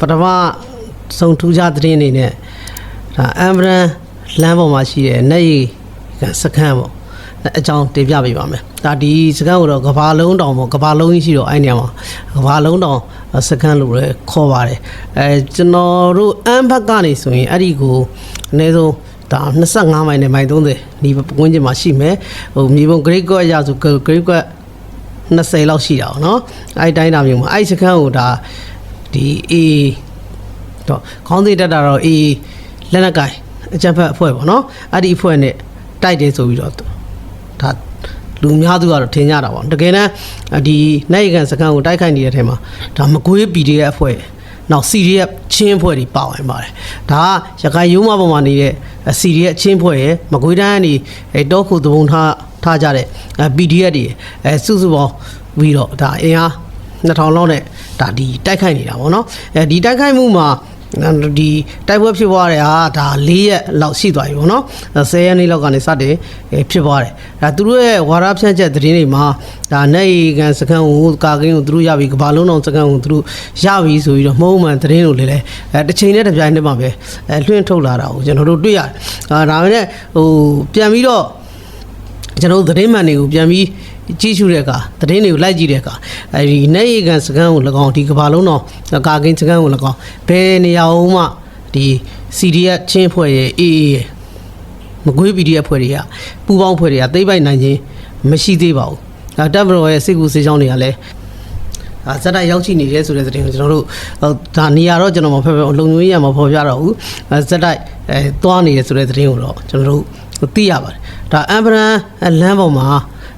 ပထမဆုံးထူးခြားသတင်းအနေနဲ့ဒါအမ်ဘရန်လမ်းပေါ်မှာရှိတဲ့နေရီကစခန်းပေါ့အကြောင်းတင်ပြပေးပါမယ်ဒါဒီစခန်းကိုတော့ကဘာလုံးတောင်ပေါ့ကဘာလုံးကြီးရှိတော့အဲ့နေရာမှာကဘာလုံးတောင်စခန်းလို့လည်းခေါ်ပါတယ်အဲကျွန်တော်တို့အမ်ဘတ်ကနေဆိုရင်အဲ့ဒီကိုအနည်းဆုံးဒါ25မိုင်နဲ့မိုင်30ဒီဝန်းကျင်မှာရှိမယ်ဟိုမြေပုံ grade ကွက်ရဆို grade ကွက်20လောက်ရှိတာပေါ့နော်အဲ့ဒီတိုင်းတာမျိုးမှာအဲ့ဒီစခန်းကိုဒါ ဒီအေးတော့ခေါင်းစဉ်တက်တာတော့အေးလက်နက်ကိုင်အကြံဖက်အဖွဲ့ပေါ့နော်အဲ့ဒီအဖွဲ့နဲ့တိုက်တယ်ဆိုပြီးတော့ဒါလူများသူကတော့ထင်ကြတာပေါ့တကယ်တမ်းဒီနိုင်ကန်စကန်ကိုတိုက်ခိုက်နေတဲ့ထဲမှာဒါမကွေး PDF အဖွဲ့နောက် CDF ချင်းအဖွဲ့တွေပါဝင်ပါတယ်ဒါကရခိုင်ရုံးမပေါ်မှာနေတဲ့ CDF ချင်းအဖွဲ့ရဲ့မကွေးတိုင်းကနေအဲတောခုသဘုံထားထားကြတဲ့ PDF တွေအဲစုစုပေါင်းပြီးတော့ဒါအင်အား2000လောက်နဲ့ ဒါဒီတိုက်ခိုက်နေတာပေါ့နော်အဲဒီတိုက်ခိုက်မှုမှာဒီတိုက်ပွဲဖြစ်သွားတဲ့ဟာဒါ၄ရက်လောက်ရှိသွားပြီပေါ့နော်10ရက်နေ့လောက်ကနေစတင်ဖြစ်သွားတယ်ဒါသူတို့ရဲ့ဝါရဖြန့်ချက်သတင်းတွေမှာဒါနိုင်ကန်စကန်ကိုကာကင်းကိုသူတို့ရပြီကဘာလုံးအောင်စကန်ကိုသူတို့ရပြီဆိုပြီးတော့မှုံးမှန်သတင်းကိုလည်းလဲအဲတစ်ချိန်နဲ့တစ်ပြိုင်တည်းမှာပဲအဲလွှင့်ထုတ်လာတာကိုကျွန်တော်တို့တွေ့ရတယ်အာဒါပေမဲ့ဟိုပြန်ပြီးတော့ကျွန်တော်တို့သတင်းမှန်တွေကိုပြန်ပြီး ကြည့်ရှုတဲ့အခါသတင်းတွေကိုလိုက်ကြည့်တဲ့အခါအဲဒီနေရီကန်စကန်ကို၎င်းဒီကဘာလုံးတော့ကာကင်းစကန်ကို၎င်းဘယ်နေရာမှဒီ CDF ချင်းဖွဲ့ရဲ့ AA ရဲ့မကွေး PDF ဖွဲ့တွေကပူပေါင်းဖွဲ့တွေကသိမ့်ပိုက်နိုင်ခြင်းမရှိသေးပါဘူး။ဒါတပ်မတော်ရဲ့စစ်ကူစေချောင်းတွေကလည်းအာဇက်တိုက်ရောက်ရှိနေတယ်ဆိုတဲ့သတင်းကိုကျွန်တော်တို့ဟိုဒါနေရာတော့ကျွန်တော်မဖက်ဖက်လုံငွေရမှာပေါ်ပြတော့ဘူးအဲဇက်တိုက်အဲသွားနေတယ်ဆိုတဲ့သတင်းကိုတော့ကျွန်တော်တို့သိရပါတယ်ဒါအမ်ဘရန်လမ်းပေါ်မှာ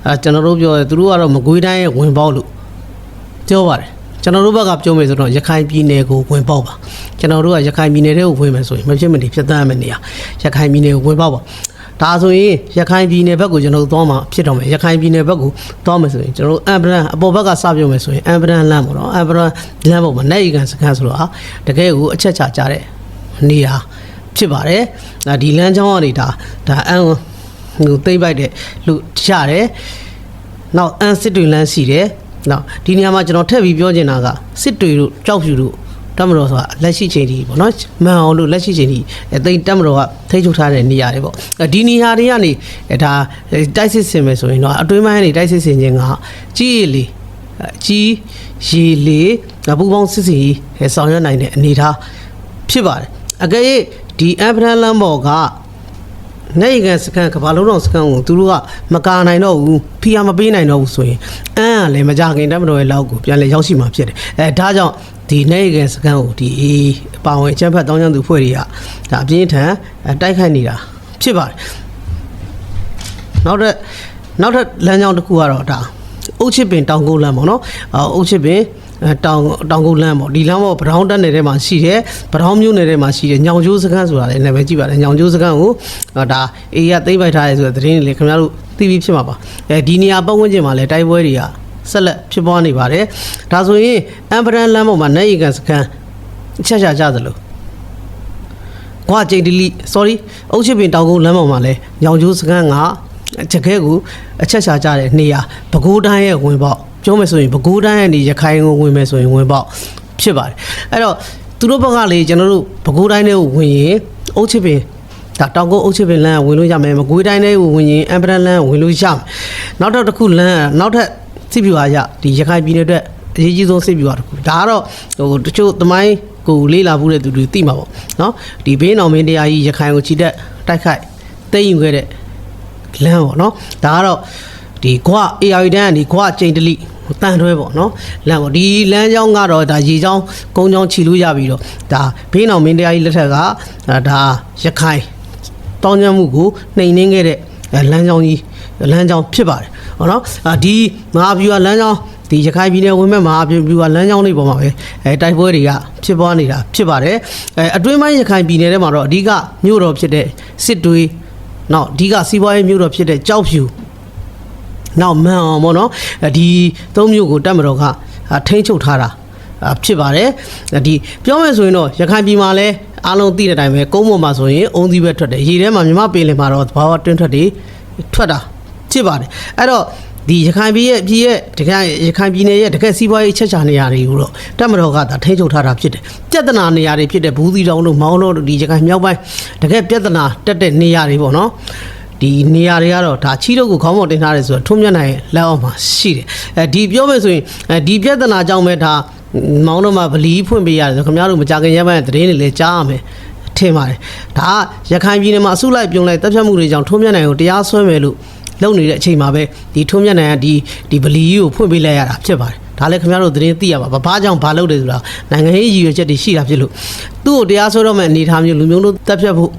အဲကျွန်တော်တို့ပြောတယ်သူတို့ကတော့မကွေးတိုင်းရဲ့ဝင်ပေါက်လို့ပြောပါတယ်ကျွန်တော်တို့ဘက်ကပြောမယ်ဆိုတော့ရခိုင်ပြည်နယ်ကိုဝင်ပေါက်ပါကျွန်တော်တို့ကရခိုင်ပြည်နယ်ထဲကိုဝင်မယ်ဆိုရင်မဖြစ်မနေဖြတ်သန်းရမယ့်နေရာရခိုင်ပြည်နယ်ကိုဝင်ပေါက်ပါဒါဆိုရင်ရခိုင်ပြည်နယ်ဘက်ကိုကျွန်တော်တို့သွားမှာဖြစ်တော့မယ်ရခိုင်ပြည်နယ်ဘက်ကိုသွားမယ်ဆိုရင်ကျွန်တော်တို့အမ်ဘရန်အပေါ်ဘက်ကစပြောမယ်ဆိုရင်အမ်ဘရန်လမ်းပေါ့နော်အမ်ဘရန်လမ်းပေါ်မှာနိုင်ကန်စခန်းဆိုတော့တကယ်ကိုအချက်ချကြတဲ့နေရာဖြစ်ပါတယ်ဒါဒီလမ်းကြောင်းကနေဒါဒါအမ် ဟိုသိမ့်ပိုက်တဲ့လူချတယ်နောက်အန်စစ်တွေလမ်းရှိတယ်နောက်ဒီနေရာမှာကျွန်တော်ထပ်ပြီးပြောချင်တာကစစ်တွေတို့ကြောက်ဖြူတို့တမတော်ဆိုတာလက်ရှိချိန်ဒီပေါ့နော်မန်အောင်လို့လက်ရှိချိန်ဒီအသိတမတော်ကထိချုပ်ထားတဲ့နေရာတွေပေါ့ဒီနေရာတွေကနေဒါတိုက်စစ်ဆင်မယ်ဆိုရင်တော့အတွင်းပိုင်းကနေတိုက်စစ်ဆင်ခြင်းကကြီးရည်လေကြီးရည်လေပူပေါင်းစစ်စီဆောင်ရွက်နိုင်တဲ့အနေအထားဖြစ်ပါတယ်အကယ်၍ဒီအဖရန်လမ်းပေါ်က နိုင်ကန်စကန်ကဘာလုံးတော့စကန်ကိုသူတို့ကမကာနိုင်တော့ဘူးဖီယာမပေးနိုင်တော့ဘူးဆိုရင်အန်းကလည်းမကြခင်တက်မတော်ရဲ့လောက်ကိုပြန်လဲရောက်ရှိမှာဖြစ်တယ်အဲဒါကြောင့်ဒီနိုင်ကန်စကန်ကိုဒီအပါဝင်အချမ်းဖတ်တောင်းချမ်းသူဖွဲ့တွေကဒါအပြင်းထန်တိုက်ခိုက်နေတာဖြစ်ပါတယ်နောက်တဲ့နောက်ထပ်လမ်းကြောင်းတစ်ခုကတော့ဒါအုတ်ချစ်ပင်တောင်ကုန်းလမ်းပေါ့နော်အုတ်ချစ်ပင်အဲ တောင်တောင်ကုန်းလမ်းပေါ့ဒီလမ်းပေါ့ဗရောင်းတက်နယ်ထဲမှာရှိတယ်ဗရောင်းမြို့နယ်ထဲမှာရှိတယ်ညောင်ကျိုးစခန်းဆိုတာလည်းနာမည်ကြည့်ပါတယ်ညောင်ကျိုးစခန်းကိုဒါအေးရသိမ့်ပိုက်ထားရဲဆိုတဲ့သတင်းတွေလည်းခင်ဗျားတို့သိပြီးဖြစ်မှာပါအဲဒီနေရာပတ်ဝန်းကျင်မှာလည်းတိုက်ပွဲတွေကဆက်လက်ဖြစ်ပွားနေပါတယ်ဒါဆိုရင်အမ်ပရန်လမ်းပေါ်မှာနိုင်ရီကန်စခန်းချက်ချာကြသလိုကွာကျိန်တလီ sorry အုတ်ချစ်ပင်တောင်ကုန်းလမ်းပေါ်မှာလည်းညောင်ကျိုးစခန်းကချက်ခဲကိုအချက်ချာကြတဲ့နေရာဘကိုးတိုင်းရဲ့ဝင်ပေါက် ပြောမယ်ဆိုရင်ပဲခူးတိုင်းကနေရခိုင်ကိုဝင်မယ်ဆိုရင်ဝင်ပေါက်ဖြစ်ပါတယ်အဲ့တော့သူတို့ဘက်ကလေကျွန်တော်တို့ပဲခူးတိုင်းတွေကိုဝင်ရင်အုတ်ချစ်ပင်ဒါတောင်ကုန်းအုတ်ချစ်ပင်လမ်းဝင်လို့ရမယ်မကွေးတိုင်းတွေကိုဝင်ရင်အမ်ပရန်လမ်းဝင်လို့ရမယ်နောက်တော့တစ်ခုလမ်းနောက်ထပ်စစ်ပြူအားရဒီရခိုင်ပြည်နယ်အတွက်အရေးကြီးဆုံးစစ်ပြူအားတစ်ခုဒါကတော့ဟိုတချို့သမိုင်းကိုလေးလာမှုတဲ့သူတွေသိမှာပေါ့နော်ဒီဘေးနောင်မင်းတရားကြီးရခိုင်ကိုချီတက်တိုက်ခိုက်သိမ်းယူခဲ့တဲ့လမ်းပေါ့နော်ဒါကတော့ဒီကွာ AI တန်းကနေကွာကျိန်တလိ တန်တွဲပေါ့နော်လမ်းပေါ့ဒီလမ်းကြောင်းကတော့ဒါရေကြောင်းကုန်းကြောင်းခြီလို့ရပြီးတော့ဒါဘေးနောင်မင်းတရားကြီးလက်ထက်ကဒါရခိုင်တောင်းကျမ်းမှုကိုနှိမ်နှင်းခဲ့တဲ့လမ်းကြောင်းကြီးလမ်းကြောင်းဖြစ်ပါတယ်ဟောနော်ဒီမဟာဗျူဟာလမ်းကြောင်းဒီရခိုင်ပြည်နယ်ဝင်မဲ့မဟာဗျူဟာလမ်းကြောင်းတွေပေါ်မှာပဲအဲတိုက်ပွဲတွေကဖြစ်ပွားနေတာဖြစ်ပါတယ်အဲအတွင်းပိုင်းရခိုင်ပြည်နယ်ထဲမှာတော့အဓိကမြို့တော်ဖြစ်တဲ့စစ်တွေနောက်အဓိကစီးပွားရေးမြို့တော်ဖြစ်တဲ့ကြောက်ဖြူ နောက်မန်အောင်ပေါ့နော်ဒီသုံးမျိုးကိုတက်မတော်ကထိန်းချုပ်ထားတာဖြစ်ပါတယ်ဒီပြောမယ်ဆိုရင်တော့ရခိုင်ပြည်မှာလည်းအားလုံးသိတဲ့အတိုင်းပဲကုန်းပေါ်မှာဆိုရင်အုံသီးပဲထွက်တယ်ရေထဲမှာမြမပင်လယ်မှာတော့ဘာဝတွင်းထွက်တွေထွက်တာဖြစ်ပါတယ်အဲ့တော့ဒီရခိုင်ပြည်ရဲ့ပြည်ရဲ့တကယ်ရခိုင်ပြည်နယ်ရဲ့တကယ်စီးပွားရေးအချက်ချာနေရာတွေကိုတော့တက်မတော်ကဒါထိန်းချုပ်ထားတာဖြစ်တယ်ပြဿနာနေရာတွေဖြစ်တဲ့ဘူးသီတောင်တို့မောင်းတို့ဒီရခိုင်မြောက်ပိုင်းတကယ်ပြဿနာတက်တဲ့နေရာတွေပေါ့နော် ဒီနေရာတွေကတော့ဒါချီတော့ကိုခေါင်းပေါ်တင်ထားတယ်ဆိုတော့ထုံးမြတ်နိုင်လက်အောက်မှာရှိတယ်အဲဒီပြောမယ်ဆိုရင်အဲဒီပြဿနာကြောင့်ပဲဒါမောင်းတို့မှာဗလီဖွင့်ပေးရတယ်ဆိုခင်ဗျားတို့မကြခင်ရပိုင်းသတင်းတွေလည်းကြားရမယ်ထင်ပါတယ်ဒါကရခိုင်ပြည်နယ်မှာအစုလိုက်ပြုံလိုက်တပ်ဖြတ်မှုတွေကြောင့်ထုံးမြတ်နိုင်ကိုတရားစွဲမယ်လို့လုပ်နေတဲ့အချိန်မှာပဲဒီထုံးမြတ်နိုင်ကဒီဒီဗလီကြီးကိုဖွင့်ပေးလိုက်ရတာဖြစ်ပါတယ်ဒါလည်းခင်ဗျားတို့သတင်းသိရပါဘာဘာကြောင့်ဘာလုပ်တယ်ဆိုတာနိုင်ငံရေးရည်ရွယ်ချက်တွေရှိတာဖြစ်လို့သူ့ကိုတရားစွဲတော့မဲ့အနေအထားမျိုးလူမျိုးတို့တပ်ဖြတ်ဖို့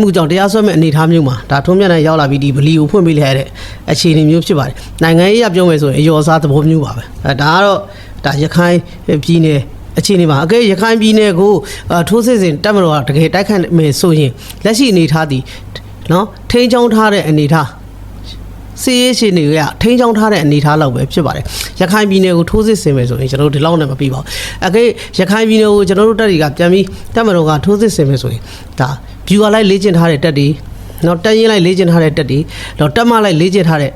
မှုကြောင့်တရားစွဲမဲ့အနေအထားမျိုးမှာဒါထုံးမြတ်နိုင်ရောက်လာပြီးဒီဗလီကိုဖွင့်ပေးလိုက်ရတဲ့အခြေအနေမျိုးဖြစ်ပါတယ်နိုင်ငံရေးအရပြောမယ်ဆိုရင်အယောအစားသဘောမျိုးပါပဲအဲဒါကတော့ဒါရခိုင်ပြည်နယ်အခြေအနေမှာအကဲရခိုင်ပြည်နယ်ကိုအာထိုးစစ်စင်တက်မတော်ကတကယ်တိုက်ခိုက်မယ်ဆိုရင်လက်ရှိအနေထားသည်နော်ထိန်းချောင်းထားတဲ့အနေထားစီးရေးရှင်တွေကထိန်းချောင်းထားတဲ့အနေထားလောက်ပဲဖြစ်ပါတယ်ရခိုင်ပြည်နယ်ကိုထိုးစစ်ဆင်မယ်ဆိုရင်ကျွန်တော်တို့ဒီလောက်နဲ့မပြီးပါဘူးအကဲရခိုင်ပြည်နယ်ကိုကျွန်တော်တို့တပ်တွေကပြန်ပြီးတက်မတော်ကထိုးစစ်ဆင်မယ်ဆိုရင်ဒါ viewer လိုက်လေ့ကျင့်ထားတဲ့တပ်တွေနော်တက်ရင်လိုက်လေ့ကျင့်ထားတဲ့တပ်တွေတော့တက်မလိုက်လေ့ကျင့်ထားတဲ့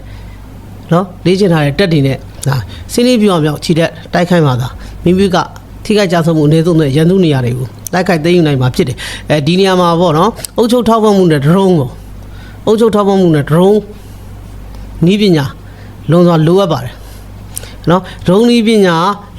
နော်လေ့ကျင့်ထားတဲ့တက်တွေနဲ့ဒါစီးနီးပြောင်းပြောင်းခြိတဲ့တိုက်ခိုက်မှာသာမိမိကထိခိုက်ကြဆုံးမှုအနေဆုံးတဲ့ရန်သူနေရာတွေကိုတိုက်ခိုက်သိမ်းယူနိုင်မှာဖြစ်တယ်အဲဒီနေရာမှာပေါ့နော်အုပ်ချုပ်ထောက်ပံ့မှုနဲ့ drone ကိုအုပ်ချုပ်ထောက်ပံ့မှုနဲ့ drone နီးပညာလုံစွာလိုအပ်ပါတယ် နော် drone နီးပညာ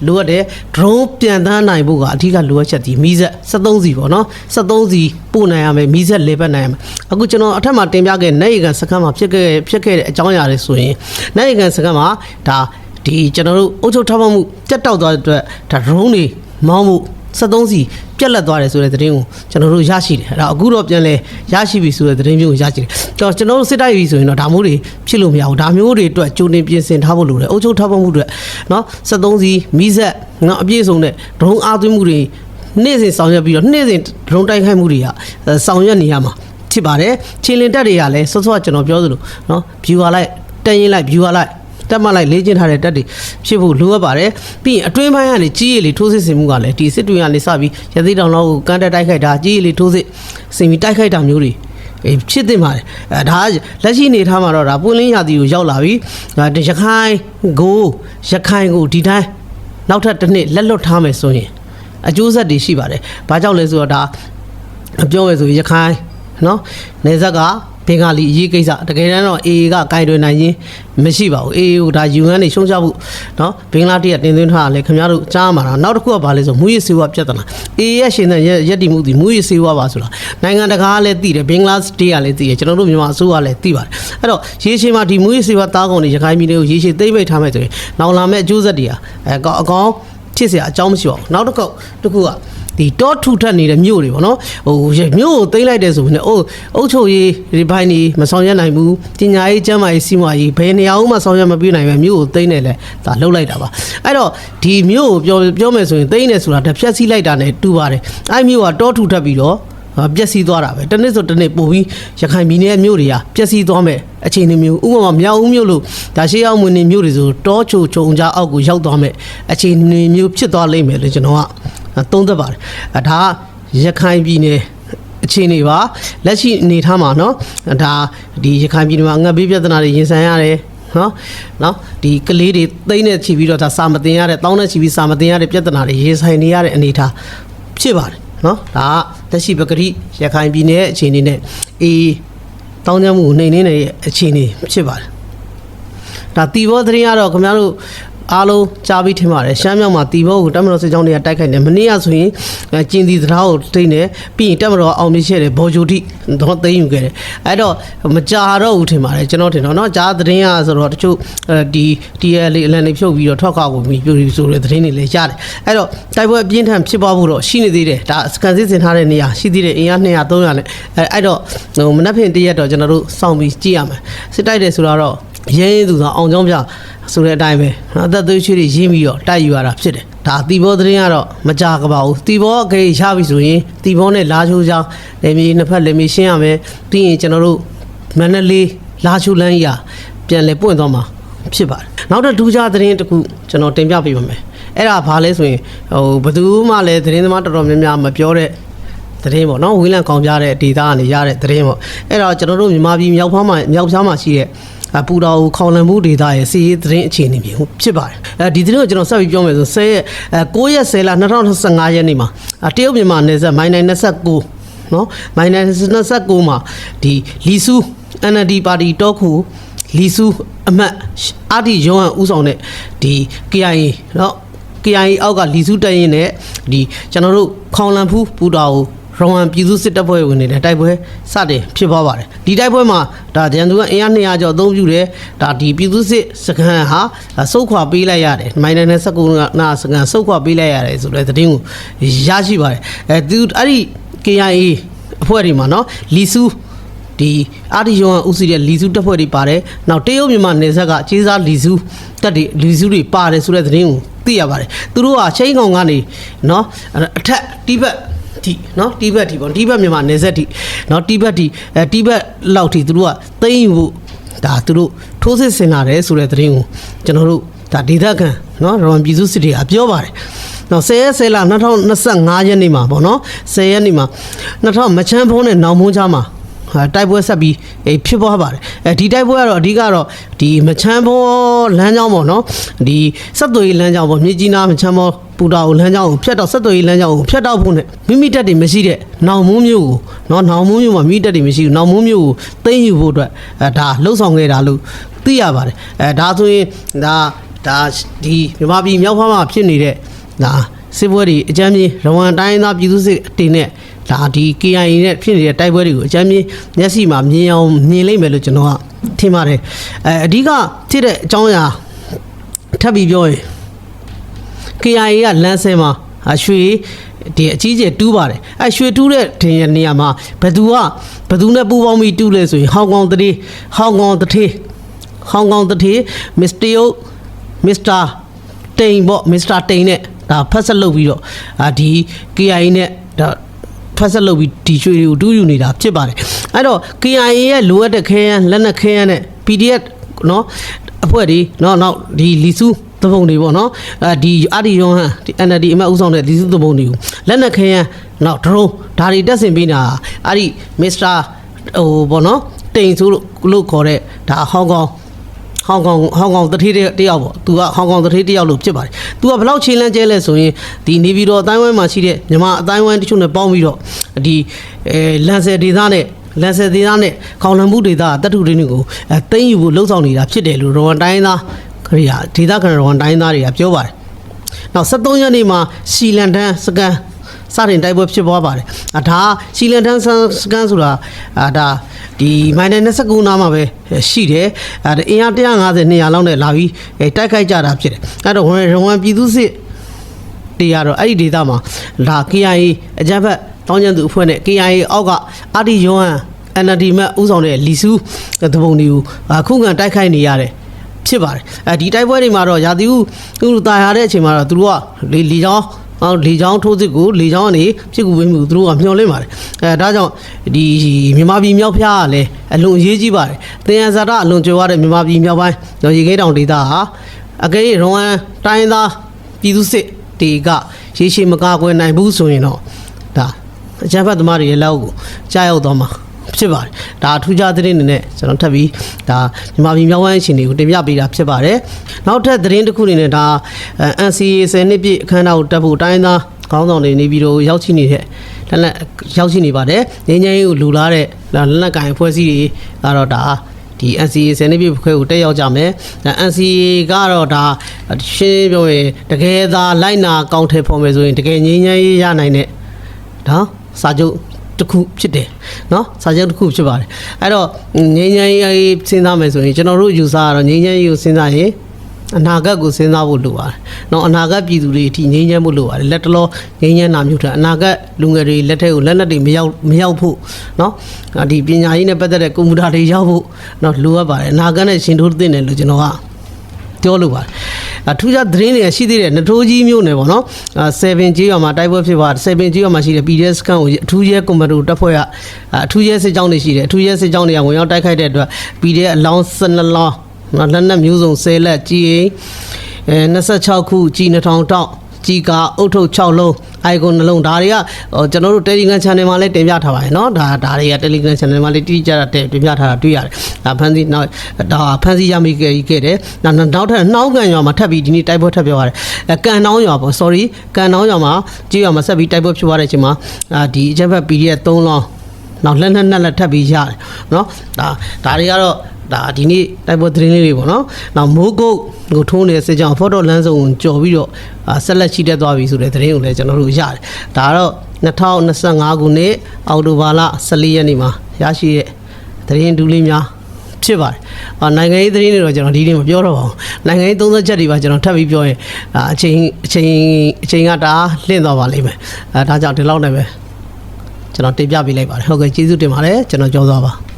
လိုအပ်တယ် drone ပြန်တန်းနိုင်ဖို့ကအထူးကလိုအပ်ချက်ဒီမီးဆက်73စီပေါ့နော်73စီပို့နိုင်ရမယ်မီးဆက်လေပတ်နိုင်ရမယ်အခုကျွန်တော်အထက်မှာတင်ပြခဲ့နိုင်ရကန်စခန်းမှာဖြစ်ခဲ့ဖြစ်ခဲ့တဲ့အကြောင်းအရာတွေဆိုရင်နိုင်ရကန်စခန်းမှာဒါဒီကျွန်တော်တို့အုပ်ချုပ်ထောက်ပံ့မှုပြတ်တောက်သွားတဲ့အတွက်ဒါ drone တွေမောင်းမှု 73စီပြက်လက်သွားတယ်ဆိုတဲ့သတင်းကိုကျွန်တော်တို့ရရှိတယ်အဲ့ဒါအခုတော့ပြန်လဲရရှိပြီဆိုတဲ့သတင်းမျိုးကိုရရှိတယ်တော့ကျွန်တော်တို့စစ်တိုက်ပြီဆိုရင်တော့ဒါမျိုးတွေဖြစ်လို့မရဘူးဒါမျိုးတွေအတွက်ကြိုတင်ပြင်ဆင်ထားဖို့လိုတယ်အုပ်ချုပ်ထောက်ပံ့မှုအတွက်เนาะ73စီမိဆက်เนาะအပြည့်စုံတဲ့ဒရုန်းအားသွင်းမှုတွေနေ့စဉ်ဆောင်ရွက်ပြီးတော့နေ့စဉ်ဒရုန်းတိုက်ခိုက်မှုတွေကအဲဆောင်ရွက်နေရမှာဖြစ်ပါတယ်ချင်းလင်တက်တွေကလည်းစောစောကကျွန်တော်ပြောသလိုเนาะ viewer လိုက်တက်ရင်လိုက် viewer လိုက် တက်မလိုက်လေ့ကျင့်ထားတဲ့တက်တွေဖြစ်ဖို့လိုအပ်ပါတယ်ပြီးရင်အတွင်းပိုင်းကနေကြီးရည်လေးထိုးစစ်ဆင်မှုကလည်းဒီစစ်တွေကနေစပြီးရသေးတောင်လောက်ကိုကန်းတက်တိုက်ခိုက်တာကြီးရည်လေးထိုးစစ်ဆင်ပြီးတိုက်ခိုက်တာမျိုးတွေအေးဖြစ်တင်ပါတယ်အဲဒါလက်ရှိနေထားမှာတော့ဒါပွင့်လင်းရာသီကိုရောက်လာပြီဒါရခိုင်ကိုရခိုင်ကိုဒီတိုင်းနောက်ထပ်တစ်နှစ်လက်လွတ်ထားမယ်ဆိုရင်အကျိုးဆက်တွေရှိပါတယ်ဘာကြောင့်လဲဆိုတော့ဒါပြောမယ်ဆိုရင်ရခိုင်နော်နေဇက်က ဘင်္ဂလီအရေးကိစ္စတကယ်တမ်းတော့ AA ကကင်တွင်နိုင်ခြင်းမရှိပါဘူး AA ကိုဒါ UN နေရှုံးချဖို့နော်ဘင်္ဂလားဒေ့ရှ်ကတင်သွင်းထားတာလေခင်ဗျားတို့ကြားမှာတော့နောက်တစ်ခုကဘာလဲဆိုမူရစ်စေဝါပြဿနာ AA ရဲ့ရှင်တဲ့ရက်တည်မှုဒီမူရစ်စေဝါပါဆိုတာနိုင်ငံတကာကလည်းသိတယ်ဘင်္ဂလားဒေ့ရှ်ကလည်းသိတယ်ကျွန်တော်တို့မြန်မာအစိုးရကလည်းသိပါတယ်အဲ့တော့ရေရှည်မှာဒီမူရစ်စေဝါတားကုန်တွေရခိုင်ပြည်နယ်ကိုရေရှည်သိမ့်ပိတ်ထားမယ်ဆိုရင်နောက်လာမယ့်အကျိုးဆက်တွေဟာအဲအကောင်ဖြစ်เสียအကြောင်းမရှိပါဘူးနောက်တစ်ခုတစ်ခုက ဒီတောထူထပ်နေတဲ့မြို့တွေပေါ့နော်ဟိုမြို့ကိုသိမ့်လိုက်တယ်ဆိုရင်အိုးအုတ်ချုပ်ရေးဒီဘိုင်းနေမဆောင်ရွက်နိုင်ဘူးပညာရေးကျန်းမာရေးစီးပွားရေးဘယ်နေရာမှဆောင်ရွက်မပြနိုင်ပဲမြို့ကိုသိမ့်နေလဲဒါလှုပ်လိုက်တာပါအဲ့တော့ဒီမြို့ကိုပြောပြောမယ်ဆိုရင်သိမ့်နေဆိုတာတစ်ဖြက်စီးလိုက်တာ ਨੇ တူပါတယ်အဲ့မြို့ကတောထူထပ်ပြီးတော့ပျက်စီးသွားတာပဲတစ်နှစ်ဆိုတစ်နှစ်ပို့ပြီးရခိုင်ပြည်နယ်မြို့တွေကပျက်စီးသွားမယ်အခြေအနေမျိုးဥပမာမြောက်ဦးမြို့လို့ဒါရှေးအောင်မွေနေမြို့တွေဆိုတောချိုချုံကြအောက်ကိုရောက်သွားမယ်အခြေအနေမျိုးဖြစ်သွားလိမ့်မယ်လို့ကျွန်တော်က သုံးသပ်ပါတယ်အဲဒါကရခိုင်ပြည်နယ်အခြေအနေပါလက်ရှိအနေထားမှာเนาะဒါဒီရခိုင်ပြည်နယ်မှာငတ်ဘေးပြဿနာတွေရင်ဆိုင်ရတယ်နော်နော်ဒီကလေးတွေသိမ့်နဲ့ချီပြီးတော့ဒါစာမတင်ရတဲ့တောင်းနဲ့ချီပြီးစာမတင်ရတဲ့ပြဿနာတွေရင်ဆိုင်နေရတဲ့အနေအထားဖြစ်ပါတယ်နော်ဒါကလက်ရှိပဂရိရခိုင်ပြည်နယ်ရဲ့အခြေအနေနဲ့အေးတောင်းကြမှုနှိမ်နှင်းနေတဲ့အခြေအနေဖြစ်ပါတယ်ဒါတီဘောသတင်းကတော့ခင်ဗျားတို့ အားလုံးကြားပြီးထင်ပါတယ်ရှမ်းမြောက်မှာတီဘောကိုတက်မတော်စစ်ကြောင်းတွေကတိုက်ခိုက်တယ်မနေ့ကဆိုရင်အဲကျင်းတီသရားကိုတိတ်နေပြီးရင်တက်မတော်အောင်မြင်ခဲ့တယ်ဘော်ဂျူတိတော့သိမ်းယူခဲ့တယ်အဲ့တော့မကြာတော့ဘူးထင်ပါတယ်ကျွန်တော်ထင်တော့เนาะကြားသတင်းရဆိုတော့တချို့အဲဒီ TL အလန်နေဖြုတ်ပြီးတော့ထွက်ခွာကိုပြီးပြူဆိုတဲ့သတင်းတွေလည်းရတယ်အဲ့တော့တိုက်ပွဲအပြင်းထန်ဖြစ်ပွားဖို့တော့ရှိနေသေးတယ်ဒါစကန်စစ်စင်ထားတဲ့နေရာရှိသေးတယ်အင်အား200 300နဲ့အဲအဲ့တော့ဟိုမနက်ဖြန်တရက်တော့ကျွန်တော်တို့စောင့်ပြီးကြည့်ရမယ်စစ်တိုက်တယ်ဆိုတော့ရဲရဲသူဆိုအောင်ကြောင်းပြ ဆိုတဲ့အတိုင်းပဲအသက်သွေးချွေးတွေရင်းပြီးတော့တိုက်ယူရတာဖြစ်တယ်ဒါတီဘောသတင်းကတော့မကြကပါဘူးတီဘောအကေရပြီဆိုရင်တီဘောနဲ့လာချိုးချောင်းလေမြေနှစ်ဖက်လေမြေရှင်းရမယ်ပြီးရင်ကျွန်တော်တို့မန္တလေးလာချိုးလန်းရပြန်လဲပွင့်သွားမှာဖြစ်ပါတယ်နောက်တစ်ဒူးခြားသတင်းတစ်ခုကျွန်တော်တင်ပြပေးပါမယ်အဲ့ဒါဘာလဲဆိုရင်ဟိုဘယ်သူမှလည်းသတင်းသမားတော်တော်များများမပြောတဲ့သတင်းပေါ့နော်ဝင်းလံကောင်ပြတဲ့ဒေတာကနေရတဲ့သတင်းပေါ့အဲ့တော့ကျွန်တော်တို့မြန်မာပြည်မြောက်ဖားမှာမြောက်ဖားမှာရှိတဲ့အ ပူတော်ကိုခေါလန်မှုဒေတာရဲ့စီးရေးသတင်းအခြေအနေမျိုးဖြစ်ပါတယ်အဲဒီသတင်းကိုကျွန်တော်ဆက်ပြီးပြောမယ်ဆို10ရက်9ရက်10လ2025ရက်နေ့မှာတရုတ်မြန်မာနယ်စပ်မိုင်းနိုင်29နော်မိုင်းနိုင်29မှာဒီလီဆူ NLD ပါတီတောခုလီဆူအမတ်အာတီယောဟန်ဦးဆောင်တဲ့ဒီ KIA နော် KIA အောက်ကလီစုတက်ရင်နဲ့ဒီကျွန်တော်တို့ခေါလန်ဖူးပူတာကို ရဝမ်ပြည်သူစစ်တပ်ဖွဲ့ဝင်နေတဲ့တိုက်ပွဲစတင်ဖြစ်ပွားပါတယ်ဒီတိုက်ပွဲမှာဒါဂျန်သူကအင်အား200ကျော်အသုံးပြုတယ်ဒါဒီပြည်သူစစ်စခန်းဟာစုတ်ခွာပေးလိုက်ရတယ်မိုင်းနယ်နဲ့19နာစခန်းစုတ်ခွာပေးလိုက်ရတယ်ဆိုတဲ့သတင်းကိုရရှိပါတယ်အဲသူအဲ့ဒီ KIA အဖွဲ့တွေမှာเนาะလီစု ဒီအာဒီယွန်ဦးစီးတဲ့လီစုတပ်ဖွဲ့တွေပါတယ်။နောက်တရုတ်မြန်မာနယ်စပ်ကခြေစားလီစုတပ်တွေလီစုတွေပါတယ်ဆိုတဲ့သတင်းကိုသိရပါတယ်။သူတို့ကချင်းကောင်ကနေနော်အထက်တိဘက် ဒီနော်တိဘက်ဒီပေါ့တိဘက်မြန်မာနယ်စပ်ဒီနော်တိဘက်ဒီအဲတိဘက်လောက်ထိသူတို့ကသိမ့်ယူဖို့ဒါသူတို့ထိုးစစ်ဆင်လာတယ်ဆိုတဲ့သတင်းကိုကျွန်တော်တို့ဒါဒေသခံနော်ရဝန်ပြည်စုစစ်တွေကပြောပါတယ်။နော်10ရက်10လ2025ရက်နေ့မှာပေါ့နော်10ရက်နေ့မှာ2000မချမ်းဖုံးနဲ့နောင်မုန်းချားမှာဟာ တိုက်ပွဲဆက်ပြီးအေးဖြစ်ပွားပါတယ်အဲဒီတိုက်ပွဲကတော့အဓိကတော့ဒီမချမ်းဘောလမ်းကြောင်းပေါ့နော်ဒီဆက်သွေးလမ်းကြောင်းပေါ့မြကြီးနားမချမ်းဘောပူတာကိုလမ်းကြောင်းကိုဖြတ်တော့ဆက်သွေးလမ်းကြောင်းကိုဖြတ်တော့ဖို့နဲ့မိမိတက်တွေမရှိတဲ့နောင်မုံမျိုးကိုနော်နောင်မုံမျိုးမှာမိမိတက်တွေမရှိဘူးနောင်မုံမျိုးကိုသိမ်းယူဖို့အတွက်အဲဒါလှုပ်ဆောင်ခဲ့တာလို့သိရပါတယ်အဲဒါဆိုရင်ဒါဒါဒီမြန်မာပြည်မြောက်ဖက်မှာဖြစ်နေတဲ့ဒါစစ်ပွဲတွေအကြမ်းကြီးရဝမ်တိုင်းသားပြည်သူစစ်အတင်းနဲ့ ဒါဒီ KIA နဲ့ဖြစ်နေတဲ့တိုက်ပွဲတွေကိုအကြမ်းမြင်မျက်စိမှာမြင်အောင်မြင်လိမ့်မယ်လို့ကျွန်တော်ကထင်ပါတယ်အဲအဓိကဖြစ်တဲ့အကြောင်းအရာထပ်ပြီးပြောရင် KIA ကလမ်းဆင်းမှာအရွှေဒီအကြီးကျယ်တူးပါတယ်အဲရွှေတူးတဲ့တင်ရနေရာမှာဘယ်သူကဘယ်သူနဲ့ပူးပေါင်းပြီးတူးလဲဆိုရင်ဟောင်ကောင်တတိဟောင်ကောင်တတိဟောင်ကောင်တတိမစ္စတာယိုမစ္စတာတိန်ပေါ့မစ္စတာတိန်နဲ့ဒါဖက်ဆက်လုပ်ပြီးတော့အာဒီ KIA နဲ့ဒါ ထွက်ဆက်လုပ်ပြီးဒီရွှေတွေကိုတူးယူနေတာဖြစ်ပါတယ်အဲ့တော့ KIA ရဲ့လိုအပ်တဲ့ခဲယမ်းလက်နက်ခဲယမ်းနဲ့ PDF နော်အဖွဲ့ဒီနော်နောက်ဒီလီစုသဘုံတွေပေါ့နော်အဲဒီအာဒီရွန်ဟန်ဒီ NLD အမတ်ဦးဆောင်တဲ့လီစုသဘုံတွေကိုလက်နက်ခဲယမ်းနောက်ဒရုန်းဒါတွေတက်ဆင်ပေးနေတာအဲ့ဒီမစ္စတာဟိုပေါ့နော်တိန်ဆိုးလို့ခေါ်တဲ့ဒါဟောင်ကောင် ဟောင်ကောင်ဟောင်ကောင်တထေးတယောက်ပေါ့သူကဟောင်ကောင်တထေးတယောက်လို့ဖြစ်ပါတယ်သူကဘယ်လောက်ချင်းလန်းကျဲလဲဆိုရင်ဒီနေပြည်တော်အတိုင်းဝိုင်းမှာရှိတဲ့မြန်မာအတိုင်းဝိုင်းတချို့နဲ့ပေါင်းပြီးတော့ဒီအဲလန်ဆယ်ဒေသနဲ့လန်ဆယ်ဒေသနဲ့ခေါင်လံမှုဒေသတတ်ထုတွေတွေကိုအဲသိမ့်ယူဖို့လှုံ့ဆော်နေတာဖြစ်တယ်လို့ရဝန်တိုင်းသားခရီးဟာဒေသခံရဝန်တိုင်းသားတွေကပြောပါတယ်နောက်73ရက်နေ့မှာစီလန်တန်စကန် စတင်တိုက်ပွဲဖြစ်ပွားပါတယ်။အဒါစီလန်တန်စကန်ဆိုတာအာဒါဒီမိုင်နယ်29နားမှာပဲရှိတယ်။အဲအင်အား150 200လောက်နဲ့လာပြီးအဲတိုက်ခိုက်ကြတာဖြစ်တယ်။အဲတော့ရဝန်ပြည်သူစစ်တွေကတော့အဲ့ဒီဒေသမှာဒါ KIA အကြမ်းဖက်တောင်းကျမ်းသူအဖွဲ့နဲ့ KIA အောက်ကအာဒီယွန်ဟန် NLD မတ်ဥဆောင်တဲ့လီဆူတပုံတွေကိုအခုခံတိုက်ခိုက်နေရတယ်ဖြစ်ပါတယ်အဲဒီတိုက်ပွဲတွေမှာတော့ရာသီဥသူတို့တာယာတဲ့အချိန်မှာတော့သူတို့ကလေလီချောင်း အော်လေချောင်းထိုးစစ်ကိုလေချောင်းကနေဖြစ်ကူပေးမှုသူတို့ကမျှော်လင့်ပါတယ်အဲဒါကြောင့်ဒီမြန်မာပြည်မြောက်ဖျားကလည်းအလွန်အရေးကြီးပါတယ်တင်ရဇာတအလွန်ကြွယ်ဝတဲ့မြန်မာပြည်မြောက်ပိုင်းရေခဲတောင်ဒေသဟာအကယ်၍ရွမ်တိုင်းသားပြည်သူစစ်တွေကရေရှည်မကာကွယ်နိုင်ဘူးဆိုရင်တော့ဒါအကြမ်းဖက်သမားတွေရဲ့လက်အောက်ကိုကြားရောက်သွားမှာ ဖြစ်ပါတယ်ဒါထူးခြားသတင်းတွေနဲ့ကျွန်တော်ထပ်ပြီးဒါမြန်မာပြည်မြောက်ပိုင်းအရှင်တွေကိုတင်ပြပေးတာဖြစ်ပါတယ်နောက်ထပ်သတင်းတစ်ခုအနေနဲ့ဒါ NCA 10နှစ်ပြည့်အခမ်းအနားကိုတက်ဖို့တိုင်းသားခေါင်းဆောင်တွေနေပြီးတော့ရောက်ရှိနေတဲ့လက်လက်ရောက်ရှိနေပါတယ်ငင်းငင်းကိုလူလာတဲ့လက်လက်ကင်အဖွဲ့အစည်းတွေကတော့ဒါဒီ NCA ဆယ်နှစ်ပြည့်ခွဲကိုတက်ရောက်ကြမယ်။ NCA ကတော့ဒါရှင်းပြောရင်တကယ်သာလိုက်နာကောင်းထည်ဖော်မယ်ဆိုရင်တကယ်ငြိမ်းချမ်းရေးရနိုင်တဲ့နော်စာချုပ် တစ်ခုဖြစ်တယ်နော်စာချုပ်တစ်ခုဖြစ်ပါတယ်အဲ့တော့ငြိမ်းချမ်းရေးစဉ်းစားမယ်ဆိုရင်ကျွန်တော်တို့ယူဆရတော့ငြိမ်းချမ်းရေးကိုစဉ်းစားရင်အနာဂတ်ကိုစဉ်းစားဖို့လိုပါတယ်။နော်အနာဂတ်ပြည်သူတွေအထိငြိမ်းချမ်းဖို့လိုပါတယ်။လက်တလောငြိမ်းချမ်းတာမျိုးထားအနာဂတ်လူငယ်တွေလက်ထက်ကိုလက်နက်တွေမရောက်မရောက်ဖို့နော်ဒီပညာရေးနဲ့ပတ်သက်တဲ့ကွန်ပျူတာတွေရောက်ဖို့နော်လိုအပ်ပါတယ်။အနာဂတ်နဲ့ရှင်ထိုးသင့်တယ်လို့ကျွန်တော်က ပြောလို့ပါတယ်အထူးခြားသတင်းတွေရှိသေးတယ်နထိုးကြီးမျိုးနယ်ပေါ့နော်အာ7 G ရွာမှာတိုက်ပွဲဖြစ်သွား7 G ရွာမှာရှိတဲ့ PDF စကန်ကိုအထူးရဲကွန်မန်ဒိုတပ်ဖွဲ့ကအထူးရဲစစ်ကြောင်းတွေရှိတယ်အထူးရဲစစ်ကြောင်းတွေကဝင်ရောက်တိုက်ခိုက်တဲ့အတွက် PDF အလောင်း12လောင်းနော်လက်နက်မျိုးစုံ10လက်ကြီးအဲ26ခုကြီး2000တောက်ကြီးကာအုတ်ထုတ်6လုံး icon နှလုံးဒါတွေကဟိုကျွန်တော်တို့ Telegram channel မှာလည်းတင်ပြထားပါတယ်เนาะဒါဒါတွေက Telegram channel မှာလည်းတိတိကျကျတင်တင်ပြထားတာတွေ့ရတယ်ဒါဖန်စီနောက်ဒါဖန်စီရမိခဲ့ခဲ့တယ်နောက်နောက်ထပ်နှောင်းကန်ရွာမှာထပ်ပြီးဒီနေ့တိုက်ပွဲထပ်ပြောရတယ်အဲကန်နှောင်းရွာပေါ့ sorry ကန်နှောင်းရွာမှာကြေးရွာမှာဆက်ပြီးတိုက်ပွဲဖြစ်သွားတဲ့အချိန်မှာအာဒီအချက်ဖက် PDF 3လောင်းနောက်လက်နဲ့နဲ့လက်ထပ်ပြီးရတယ်เนาะဒါဒါတွေကတော့ ဒါဒီနေ့တိုက်ပွဲသတင်းလေးတွေပေါ့နော်။နောက်မိုးကုတ်ကိုထိုးနေတဲ့စစ်ကြောင်းဖော့တော့လမ်းစုံကိုကြော်ပြီးတော့အာဆက်လက်ရှိတက်သွားပြီဆိုတဲ့သတင်းကိုလည်းကျွန်တော်တို့ရတယ်။ဒါကတော့2025ခုနှစ်အောက်တိုဘာလ14ရက်နေ့မှာရရှိတဲ့သတင်းတူးလေးများဖြစ်ပါတယ်။အာနိုင်ငံရေးသတင်းတွေတော့ကျွန်တော်ဒီနေ့မပြောတော့ပါဘူး။နိုင်ငံရေးသုံးသက်ချက်တွေပါကျွန်တော်ထပ်ပြီးပြောရင်အာအချိန်အချိန်အချိန်ကဒါလှင့်သွားပါလိမ့်မယ်။အဲဒါကြောင့်ဒီလောက်နဲ့ပဲကျွန်တော်တင်ပြပေးလိုက်ပါတယ်။ဟုတ်ကဲ့ကျေးဇူးတင်ပါတယ်ကျွန်တော်ကြောသွားပါ။